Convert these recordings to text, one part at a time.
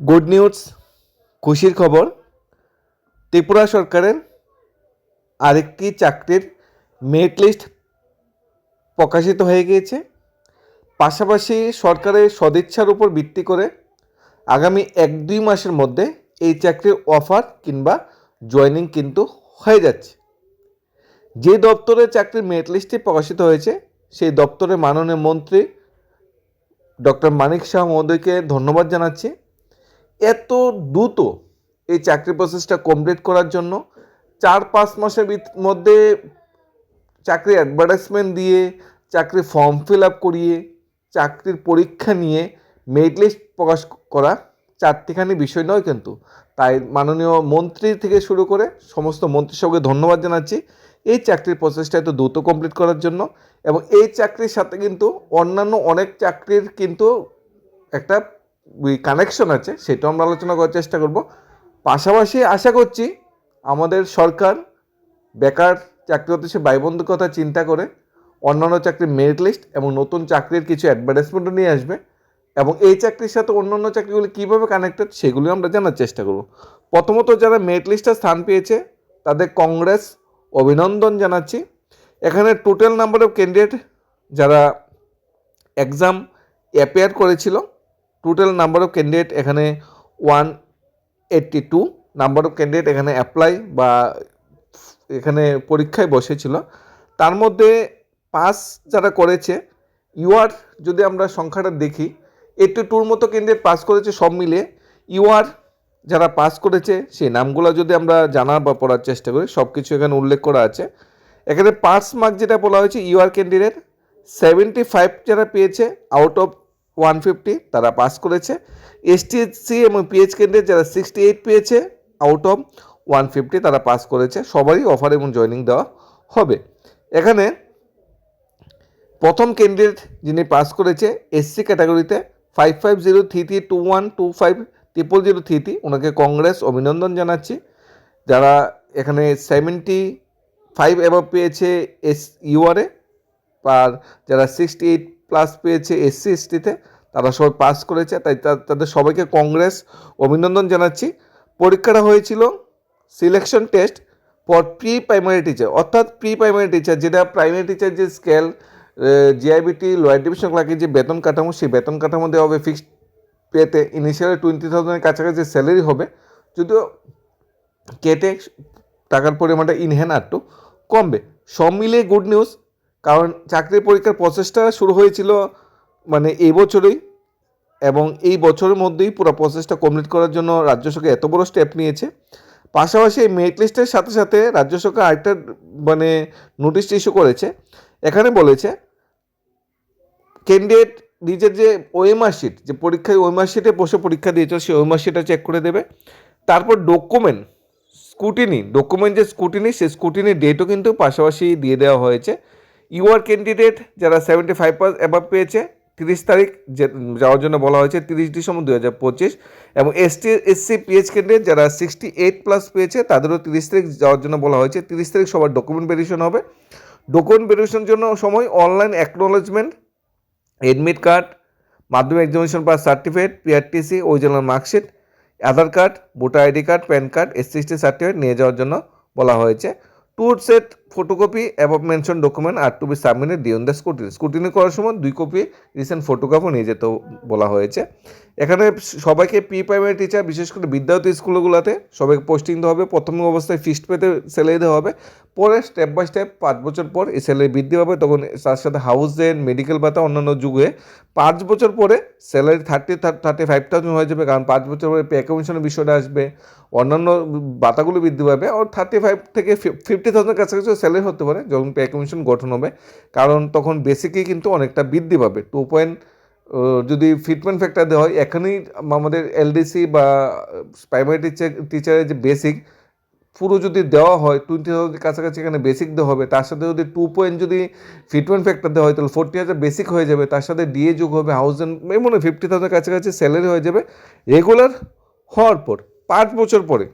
Good news, খুশির খবর, ত্রিপুরা সরকারের আরেকটি চাকরির মেরিট লিস্ট প্রকাশিত হয়ে গিয়েছে। পাশাপাশি সরকারের সদিচ্ছার উপর ভিত্তি করে আগামী এক দুই মাসের মধ্যে এই চাকরির অফার কিংবা জয়েনিং কিন্তু হয়ে যাচ্ছে। যে দপ্তরে চাকরির মেরিট লিস্টটি প্রকাশিত হয়েছে, সেই দপ্তরের মাননীয় মন্ত্রী ডক্টর মানিক শাহ মহোদয়কে ধন্যবাদ জানাচ্ছি। এত দ্রুত এই চাকরি প্রসেসটা কমপ্লিট করার জন্য চার পাঁচ মাসের মধ্যে চাকরি অ্যাডভার্টাইজমেন্ট দিয়ে, চাকরি ফর্ম ফিল আপ করিয়ে, চাকরির পরীক্ষা নিয়ে মেরিট লিস্ট প্রকাশ করা চারটিখানি বিষয় নয় কিন্তু। তাই মাননীয় মন্ত্রী থেকে শুরু করে সমস্ত মন্ত্রিসভাকে ধন্যবাদ জানাচ্ছি। এই চাকরির প্রসেসটা এত দ্রুত কমপ্লিট করার জন্য এবং এই চাকরির সাথে কিন্তু অন্যান্য অনেক চাকরির কিন্তু একটা কানেকশন আছে, সেটাও আমরা আলোচনা করার চেষ্টা করব। পাশাপাশি আশা করছি আমাদের সরকার বেকার চাকরি হতে ব্যয়বন্ধু কথা চিন্তা করে, অন্যান্য চাকরির মেরিট লিস্ট এবং নতুন চাকরির কিছু অ্যাডভার্টাইজমেন্টও নিয়ে আসবে এবং এই চাকরির সাথে অন্যান্য চাকরিগুলি কীভাবে কানেক্টেড সেগুলি আমরা জানার চেষ্টা করব। প্রথমত যারা মেরিট লিস্টে স্থান পেয়েছে, তাদের কংগ্রেস অভিনন্দন জানাচ্ছি। এখানে টোটাল নাম্বার অফ ক্যান্ডিডেট যারা এক্সাম অ্যাপেয়ার করেছিল টোটাল নাম্বার অফ ক্যান্ডিডেট এখানে one eighty two number of candidate এখানে অ্যাপ্লাই বা এখানে পরীক্ষায় বসেছিল। তার মধ্যে পাস যারা করেছে ইউআর যদি আমরা সংখ্যাটা দেখি এইটটি টুর মতো ক্যান্ডিডেট পাস করেছে সব মিলিয়ে ইউআর যারা পাস করেছে, সেই নামগুলো যদি আমরা জানার বা পড়ার চেষ্টা করি সব কিছু এখানে উল্লেখ করা আছে। এখানে পাস মার্ক যেটা বলা হয়েছে ইউআর ক্যান্ডিডেট সেভেন্টি ফাইভ যারা পেয়েছে আউট অফ ওয়ান ফিফটি তারা পাস করেছে। এসটিএসসি এবং পিএইচ ক্যান্ডিডেট যারা সিক্সটি এইট পেয়েছে আউট অফ ওয়ান ফিফটি তারা পাস করেছে। সবারই অফার এবং জয়নিং দেওয়া হবে। এখানে প্রথম ক্যান্ডিডেট যিনি পাস করেছে এসসি ক্যাটাগরিতে five five zero three three two one two five triple zero three three ওনাকে কংগ্রেস অভিনন্দন জানাচ্ছি। যারা এখানে সেভেন্টি ফাইভ এবার পেয়েছে এস ইউআরে আর যারা সিক্সটি এইট প্লাস পেয়েছে এসসি এসটিতে তারা সবাই পাস করেছে, তাই তাদের সবাইকে কংগ্রেস অভিনন্দন জানাচ্ছি। পরীক্ষাটা হয়েছিল selection test for pre primary teacher অর্থাৎ প্রি প্রাইমারি টিচার যেটা প্রাইমারি টিচার যে স্কেল জিআইবিটি লোয়ার ডিভিশন ক্লার্কের যে বেতন কাঠামো, সেই বেতন কাঠামো দেওয়া হবে ফিক্সড পেতে ইনিশিয়ালি টোয়েন্টি থাউজেন্ডের কাছাকাছি স্যালারি হবে, যদিও কেটে টাকার পরিমাণটা ইনহ্যান্ড আরটু কমবে। সব মিলিয়ে গুড নিউজ কারণ চাকরি পরীক্ষার প্রসেসটা শুরু হয়েছিল মানে এই বছরেই এবং এই বছরের মধ্যেই পুরো প্রসেসটা কমপ্লিট করার জন্য রাজ্য সরকার এত বড় স্টেপ নিয়েছে। পাশাপাশি এই মেরিট লিস্টের সাথে সাথে রাজ্য সরকার আরেকটা মানে নোটিশ ইস্যু করেছে। এখানে বলেছে ক্যান্ডিডেট নিজের যে ওএমআর শিট যে পরীক্ষায় ওএমআর শিটে বসে পরীক্ষা দিয়েছে সেই ওএমআর শিটটা চেক করে দেবে। তারপর ডকুমেন্ট স্কুটিনি ডকুমেন্ট যে স্কুটিনি সেই স্কুটিনি ডেটও কিন্তু পাশাপাশি দিয়ে দেওয়া হয়েছে। ইউআর ক্যান্ডিডেট যারা সেভেন্টি ফাইভ পাস এবার পেয়েছে তিরিশ তারিখ যাওয়ার জন্য বলা হয়েছে তিরিশ ডিসেম্বর দু হাজার পঁচিশ এবং এসটি এসসি পিএইচ ক্যান্ডিডেট যারা সিক্সটি এইট প্লাস পেয়েছে তাদেরও তিরিশ তারিখ যাওয়ার জন্য বলা হয়েছে। তিরিশ তারিখ সবার ডকুমেন্ট ভেরিফিকেশন হবে। ডকুমেন্ট ভেরিফিকেশনের জন্য সময় অনলাইন অ্যাকনোলেজমেন্ট এডমিট কার্ড মাধ্যমিক examination pass certificate PRTC original marksheet Aadhaar card voter ID card PAN card SC ST certificate নিয়ে যাওয়ার জন্য বলা হয়েছে। Two set photocopy above mention document are to be submitted during the scrutiny scrutiny করার সময় দুই copy recent photocopy নিয়ে যেতে বলা হয়েছে। এখানে সবাইকে প্রি প্রাইমারি টিচার বিশেষ করে বিদ্যার্থী স্কুলগুলোতে সবাইকে পোস্টিং দেওয়া হবে। প্রথম অবস্থায় ফিক্সড পেতে স্যালারি দেওয়া হবে। পরে স্টেপ বাই স্টেপ পাঁচ বছর পর এই স্যালারি বৃদ্ধি পাবে। তখন তার সাথে হাউস রেন্ট মেডিকেল ভাতা, অন্যান্য যুগে পাঁচ বছর পরে salary thirty thirty five thousand হয়ে যাবে। কারণ পাঁচ বছর পরে পে কমিশনের বিষয়টা আসবে। অন্যান্য ভাতাগুলো বৃদ্ধি পাবে। আর থার্টি ফাইভ থেকে ফিফটি থাউজেন্ড কাছাকাছি স্যালারি হতে পারে, যখন পে কমিশন গঠন হবে, কারণ তখন বেসিকই কিন্তু অনেকটা বৃদ্ধি পাবে। টু পয়েন্ট যদি ফিটমেন্ট ফ্যাক্টর দেওয়া হয়, এখানেই আমাদের এলডিসি বা প্রাইমারি টিচার টিচারের যে বেসিক পুরো যদি দেওয়া হয় টোয়েন্টি থাউজেন্ডের কাছাকাছি এখানে বেসিক দেওয়া হবে, তার সাথে যদি টু পয়েন্ট যদি ফিটমেন্ট ফ্যাক্টর দেওয়া হয়, তাহলে ফোরটি হাজার বেসিক হয়ে যাবে, তার সাথে ডিএ যোগ হবে হাউজেন্ড এই মনে ফিফটি থাউজেন্ড কাছাকাছি স্যালারি হয়ে যাবে। রেগুলার হওয়ার পর, পাঁচ বছর পরে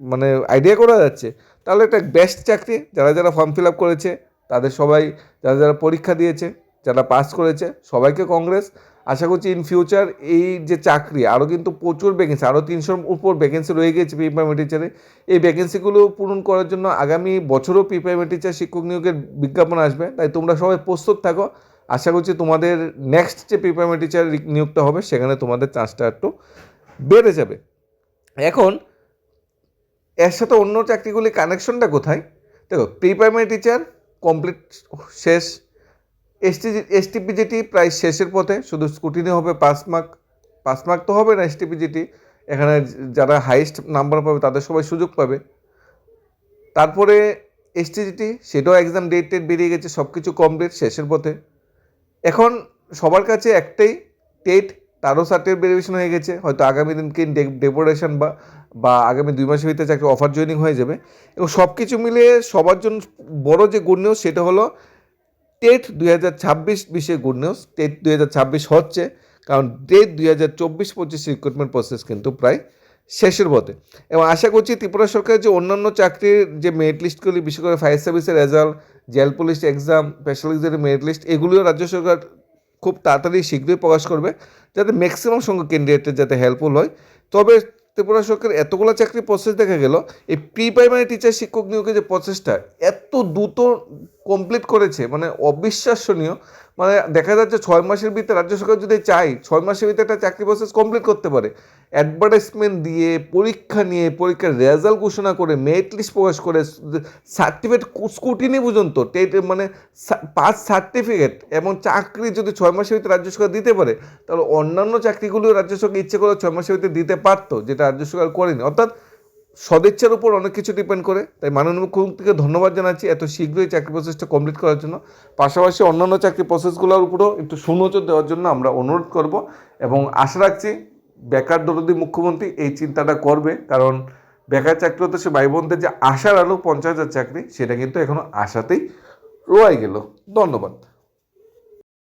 মানে আইডিয়া করা যাচ্ছে তাহলে একটা বেস্ট চাকরি। যারা যারা ফর্ম ফিল আপ করেছে, তাদের সবাই যারা যারা পরীক্ষা দিয়েছে, যারা পাস করেছে, সবাইকে কংগ্রেস আশা করছি ইন ফিউচার এই যে চাকরি আরও কিন্তু প্রচুর ভ্যাকেন্সি আরও তিনশোর উপর ভ্যাকেন্সি রয়ে গেছে প্রিপ্রাইমারি টিচারে এই ভ্যাকেন্সিগুলো পূরণ করার জন্য আগামী বছরও প্রিপ্রাইমারি টিচার শিক্ষক নিয়োগের বিজ্ঞাপন আসবে। তাই তোমরা সবাই প্রস্তুত থাকো। আশা করছি তোমাদের নেক্সট যে প্রিপ্রাইমারি টিচার নিয়োগটা হবে, সেখানে তোমাদের চান্সটা একটু বেড়ে যাবে। এখন এর সাথে অন্য চাকরিগুলির কানেকশনটা কোথায়? দেখো প্রি প্রাইমারি টিচার কমপ্লিট শেষ এসটি এসটিপিজিটি প্রায় শেষের পথে, শুধু স্কুটিনি হবে পাঁচ মার্ক পাঁচ মার্ক তো হবে না এসটিপিজিটি এখানে যারা হাইয়েস্ট নাম্বার পাবে, তাদের সবাই সুযোগ পাবে। তারপরে এসটিজিটি সেটাও এক্সাম ডেট টেট বেরিয়ে গেছে সব কিছু কমপ্লিট শেষের পথে। এখন সবার কাছে একটাই টেট, তারও সার্টিফিকেট ভেরিফিকেশন হয়ে গেছে। হয়তো আগামী দিনকে ডেপুটেশন বা বা আগামী দুই মাসের ভিতরে চাকরি অফার জয়েনিং হয়ে যাবে। এবং সব কিছু মিলিয়ে সবার জন্য বড় যে গুড নিউজ সেটা হলো টেট দুই হাজার ছাব্বিশ, বিশে গুড নিউজ টেট দুই হাজার ছাব্বিশ হচ্ছে, কারণ টেট দুই হাজার চব্বিশ, পঁচিশ রিক্রুটমেন্ট প্রসেস কিন্তু প্রায় শেষের পথে। এবং আশা করছি ত্রিপুরা সরকারের যে অন্যান্য চাকরির যে মেরিট লিস্টগুলি বিশেষ করে ফায়ার সার্ভিসের রেজাল্ট জেল পুলিশ এক্সাম স্পেশালিস্টের মেরিট লিস্ট এগুলিও রাজ্য সরকার খুব তাড়াতাড়ি শীঘ্রই প্রকাশ করবে, যাতে ম্যাক্সিমাম সংখ্যক ক্যান্ডিডেটের যাতে হেল্পফুল হয়। তবে ত্রিপুরা সরকার এতগুলো চাকরি প্রসেস দেখা গেল, এই প্রি প্রাইমারি টিচার শিক্ষক নিয়োগের যে প্রচেষ্টা এত দ্রুত কমপ্লিট করেছে মানে অবিশ্বাসনীয়। মানে দেখা যাচ্ছে ছয় মাসের ভিতরে রাজ্য সরকার যদি চাই ছয় মাসের ভিতরে একটা চাকরি প্রসেস কমপ্লিট করতে পারে। অ্যাডভার্টাইজমেন্ট দিয়ে পরীক্ষা নিয়ে পরীক্ষার রেজাল্ট ঘোষণা করে মেরিট লিস্ট প্রকাশ করে সার্টিফিকেট স্কুটিনি পর্যন্ত মানে পাস সার্টিফিকেট এবং চাকরি যদি ছয় মাসের ভিতরে রাজ্য সরকার দিতে পারে, তাহলে অন্যান্য চাকরিগুলো রাজ্য সরকার ইচ্ছে করে ছয় মাসের ভিতরে দিতে পারতো, যেটা রাজ্য সরকার করেনি। অর্থাৎ সদিচ্ছার উপর অনেক কিছু ডিপেন্ড করে। তাই মাননীয় মুখ্যমন্ত্রীকে ধন্যবাদ জানাচ্ছি এত শীঘ্রই চাকরি প্রসেসটা কমপ্লিট করার জন্য। পাশাপাশি অন্যান্য চাকরি প্রসেসগুলোর উপরও একটু সুনজর দেওয়ার জন্য আমরা অনুরোধ করব এবং আশা রাখছি বেকার দরদি মুখ্যমন্ত্রী এই চিন্তাটা করবে। কারণ বেকার চাকরি হতে সে ভাই বোনদের যে আশার আলো, পঞ্চাশ হাজার চাকরি, সেটা কিন্তু এখনও আশাতেই রয়ে গেল। ধন্যবাদ।